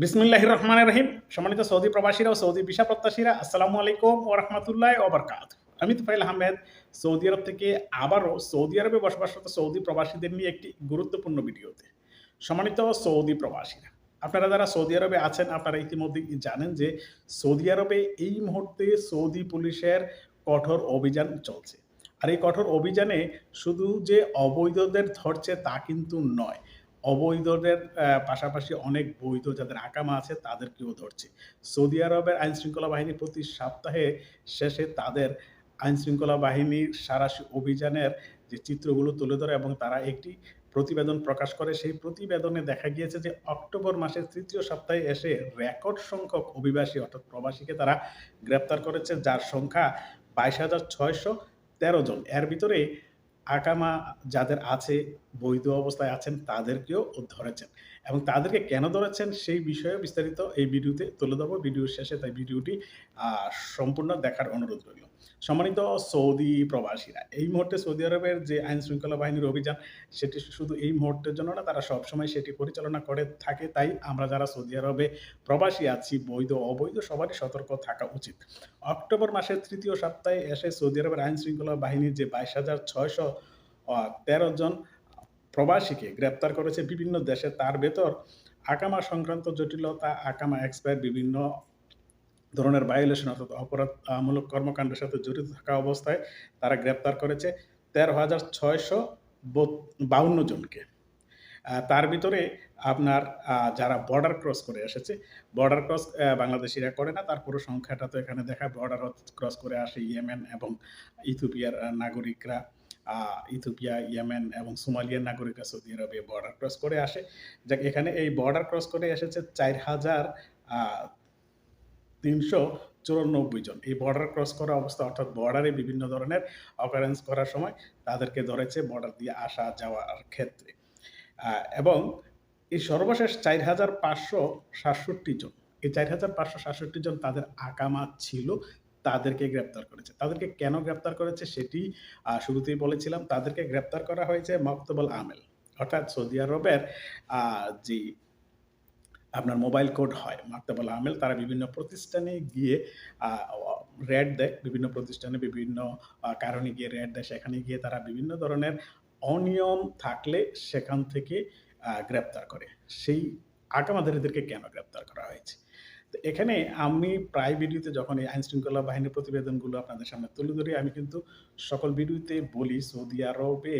বিসমিল্লাহির রহমান রহিম। সম্মানিত সৌদি প্রবাসীরা ও সৌদি ভিসা প্রত্যাশীরা, আসসালামু আলাইকুম ও রহমতুল্লাহ ওবরকাত আমি তুফাইল আহমেদ, সৌদি আরব থেকে আবারও সৌদি আরবে বসবাসরত সৌদি প্রবাসীদের নিয়ে একটি গুরুত্বপূর্ণ ভিডিওতে সম্মানিত সৌদি প্রবাসীরা। আপনারা যারা সৌদি আরবে আছেন, আপনারা ইতিমধ্যে জানেন যে সৌদি আরবে এই মুহূর্তে সৌদি পুলিশের কঠোর অভিযান চলছে। আর এই কঠোর অভিযানে শুধু যে অবৈধদের ধরছে তা কিন্তু নয় অবৈধদের পাশাপাশি অনেক বৈধ যাদের আকামা আছে তাদেরকেও ধরছে। সৌদি আরবের আইন শৃঙ্খলা বাহিনী প্রতি সপ্তাহে শেষে তাদের আইন শৃঙ্খলা বাহিনীর সারাশি অভিযানের যে চিত্রগুলো তুলে ধরে এবং তারা একটি প্রতিবেদন প্রকাশ করে, সেই প্রতিবেদনে দেখা গিয়েছে যে অক্টোবর মাসের তৃতীয় সপ্তাহে এসে রেকর্ড সংখ্যক অভিবাসী অর্থাৎ প্রবাসীকে তারা গ্রেপ্তার করেছে, যার সংখ্যা বাইশ হাজার ছয়শো তেরো জন। এর ভিতরে আকামা যাদের আছে, বৈধ অবস্থায় আছেন, তাদেরকেও ধরেছেন। এবং তাদেরকে কেন ধরেছেন সেই বিষয়ে বিস্তারিত এই ভিডিওতে তুলে দেবো ভিডিওর শেষে তাই ভিডিওটি সম্পূর্ণ দেখার অনুরোধ রইল। সম্মানিত সৌদি প্রবাসীরা, এই মুহূর্তে সৌদি আরবের যে আইন শৃঙ্খলা বাহিনীর অভিযান, সেটি শুধু এই মুহূর্তের জন্য না, তারা সবসময় সেটি পরিচালনা করে থাকে। তাই আমরা যারা সৌদি আরবে প্রবাসী আছি, বৈধ, অবৈধ, সবারই সতর্ক থাকা উচিত। অক্টোবর মাসের তৃতীয় সপ্তাহে এসে সৌদি আরবের আইন শৃঙ্খলা বাহিনীর যে বাইশ হাজার ছয়শো তেরো জন প্রবাসীকে গ্রেপ্তার করেছে বিভিন্ন দেশে, তার ভেতর আকামা সংক্রান্ত জটিলতা, আকামা এক্সপায়ার বিভিন্ন ধরনের ভায়োলেশন অর্থাৎ অপরাধমূলক কর্মকাণ্ডের সাথে জড়িত থাকা অবস্থায় তারা গ্রেপ্তার করেছে তেরো হাজার ছয়শো বাউন্ন জনকে। তার ভিতরে আপনার যারা বর্ডার ক্রস করে এসেছে বর্ডার ক্রস বাংলাদেশিরা করে না, তার পুরো সংখ্যাটা তো এখানে দেখা বর্ডার ক্রস করে আসে ইয়েমেন এবং ইথিওপিয়ার নাগরিকরা ইথিওপিয়া, ইয়েমেন এবং সোমালিয়ার নাগরিকরা সৌদি আরবে বর্ডার ক্রস করে আসে। এখানে এই বর্ডার ক্রস করে এসেছে চার হাজার তিনশো চুরানব্বই জন। এই বর্ডার ক্রস করা অবস্থা অর্থাৎ বর্ডারে বিভিন্ন ধরনের অকারেন্স করার সময় তাদেরকে ধরেছে বর্ডার দিয়ে আসা যাওয়ার ক্ষেত্রে। এবং এই সর্বশেষ চার হাজার পাঁচশো সাতষট্টি জন, এই চার হাজার পাঁচশো সাতষট্টি জন তাদের আকামা ছিল, তাদেরকে গ্রেপ্তার করেছে। তাদেরকে কেন গ্রেপ্তার করেছে সেটি শুরুতেই বলেছিলাম, তাদেরকে গ্রেপ্তার করা হয়েছে মক্তবল আমেল, অর্থাৎ সৌদি আরবের যে আপনার মোবাইল কোড হয়। মাকতাবুল আমেল তারা বিভিন্ন প্রতিষ্ঠানে গিয়ে রেড দেয়। বিভিন্ন প্রতিষ্ঠানে বিভিন্ন কারণে গিয়ে রেড দেয়। সেখানে গিয়ে তারা বিভিন্ন ধরনের অনিয়ম থাকলে সেখান থেকে গ্রেপ্তার করে। সেই আকামাধারীদেরকে কেন গ্রেপ্তার করা হয়েছে? তো এখানে আমি প্রায় ভিডিওতে যখন এই আইন শৃঙ্খলা বাহিনীর প্রতিবেদনগুলো আপনাদের সামনে তুলে ধরি, আমি কিন্তু সকল ভিডিওতে বলি সৌদি আরবে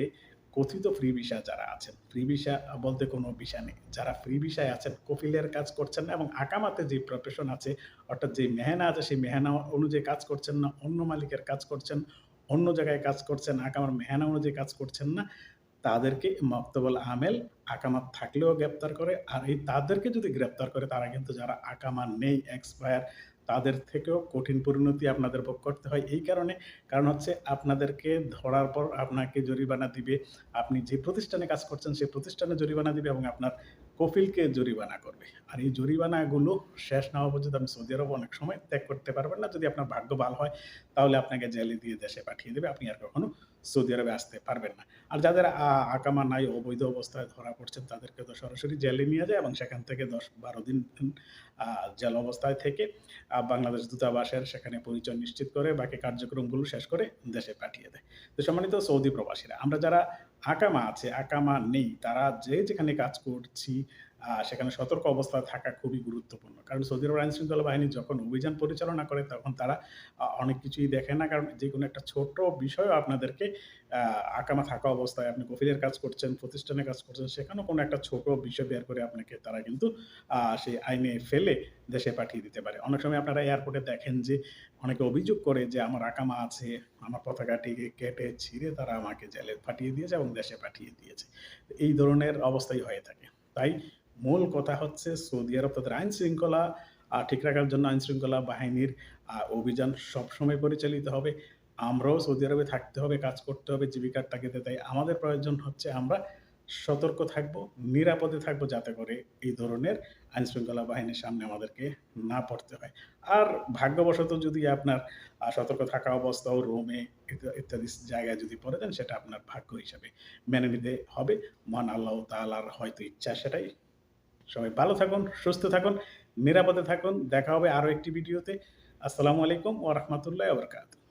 কথিত ফ্রি ভিসা যারা আছেন ফ্রি ভিসা বলতে কোনো ভিসা নেই। যারা ফ্রি ভিসায় আছেন, কফিলের কাজ করছেন না এবং আকামাতে যে প্রফেশন আছে, অর্থাৎ যে মেহনা আছে, সেই মেহনা অনুযায়ী কাজ করছেন না, অন্য মালিকের কাজ করছেন, অন্য জায়গায় কাজ করছেন, আকামার মেহনা অনুযায়ী কাজ করছেন না, তাদেরকে মক্তবল আমেল, আকামাত থাকলেও গ্রেপ্তার করে। আর এই তাদেরকে যদি গ্রেপ্তার করে, তারা কিন্তু যারা আকামা নেই এক্সপায়ার তাদের থেকেও কঠিন পরিণতি আপনাদের ভোগ করতে হয়। এই কারণে, কারণ হচ্ছে আপনাদেরকে ধরার পর আপনাকে জরিমানা দিবে। আপনি যে প্রতিষ্ঠানে কাজ করছেন সেই প্রতিষ্ঠানে জরিমানা দিবে এবং আপনার কফিলকে জরিমানা করবে। আর এই জরিমানাগুলো শেষ না হওয়া পর্যন্ত আপনি সৌদি আরব অনেক সময় ত্যাগ করতে পারবেন না। যদি আপনার ভাগ্য ভালো হয়, তাহলে আপনাকে জেলে দিয়ে দেশে পাঠিয়ে দেবে। আপনি আর কখনো সৌদি আরবে আসতে পারবেন না। আর যাদের আকামা নাই, অবৈধ অবস্থায় ধরা পড়ছেন, তাদেরকে তো সরাসরি জেলে নিয়ে যায় এবং সেখান থেকে দশ বারো দিন জেল অবস্থায় থেকে বাংলাদেশ দূতাবাসের সেখানে পরিচয় নিশ্চিত করে, বাকি কার্যক্রমগুলো শেষ করে দেশে পাঠিয়ে দেয়। তো সম্মানিত সৌদি প্রবাসীরা, আমরা যারা আকামা আছে, আকামা নেই, তারা যে যেখানে কাজ করছি সেখানে সতর্ক অবস্থায় থাকা খুবই গুরুত্বপূর্ণ। কারণ সৌদি আরব আইন শৃঙ্খলা বাহিনী যখন অভিযান পরিচালনা করে, তখন তারা অনেক কিছুই দেখে না। কারণ যে কোনো একটা ছোট বিষয়ও আপনাদেরকে আকামা থাকা অবস্থায় আপনি কফিলের কাজ করছেন প্রতিষ্ঠানে কাজ করছেন, সেখানেও কোনো একটা ছোট বিষয় বের করে আপনাকে তারা কিন্তু সেই আইনে ফেলে দেশে পাঠিয়ে দিতে পারে। অনেক সময় আপনারা এয়ারপোর্টে দেখেন যে, অনেকে অভিযোগ করে যে, আমার আকামা আছে, আমার পতাকাটিকে কেটে, ছিঁড়ে তারা আমাকে জেলে পাঠিয়ে দিয়েছে এবং দেশে পাঠিয়ে দিয়েছে। এই ধরনের অবস্থাই হয়ে থাকে। তাই মূল কথা হচ্ছে সৌদি আরব তাদের আইন শৃঙ্খলা ঠিক রাখার জন্য আইন শৃঙ্খলা বাহিনীর অভিযান সবসময় পরিচালিত হবে। আমরাও সৌদি আরবে থাকতে হবে, কাজ করতে হবে জীবিকার তাগিদে তাই আমাদের প্রয়োজন হচ্ছে আমরা সতর্ক থাকব, নিরাপদে থাকব, যাতে করে এই ধরনের আইন শৃঙ্খলা বাহিনীর সামনে আমাদেরকে না পড়তে হয়। আর ভাগ্যবশত যদি আপনার সতর্ক থাকা অবস্থাও রোমে ইত্যাদি জায়গায় যদি পড়ে যান সেটা আপনার ভাগ্য হিসাবে মেনে নিতে হবে। মহান আল্লাহ তাআলার হয়তো ইচ্ছা সেটাই সবাই ভালো থাকুন, সুস্থ থাকুন, নিরাপদে থাকুন। দেখা হবে আরও একটি ভিডিওতে। আসসালামু আলাইকুম ও রহমতুল্লাহ ওয়া বারাকাতুহু।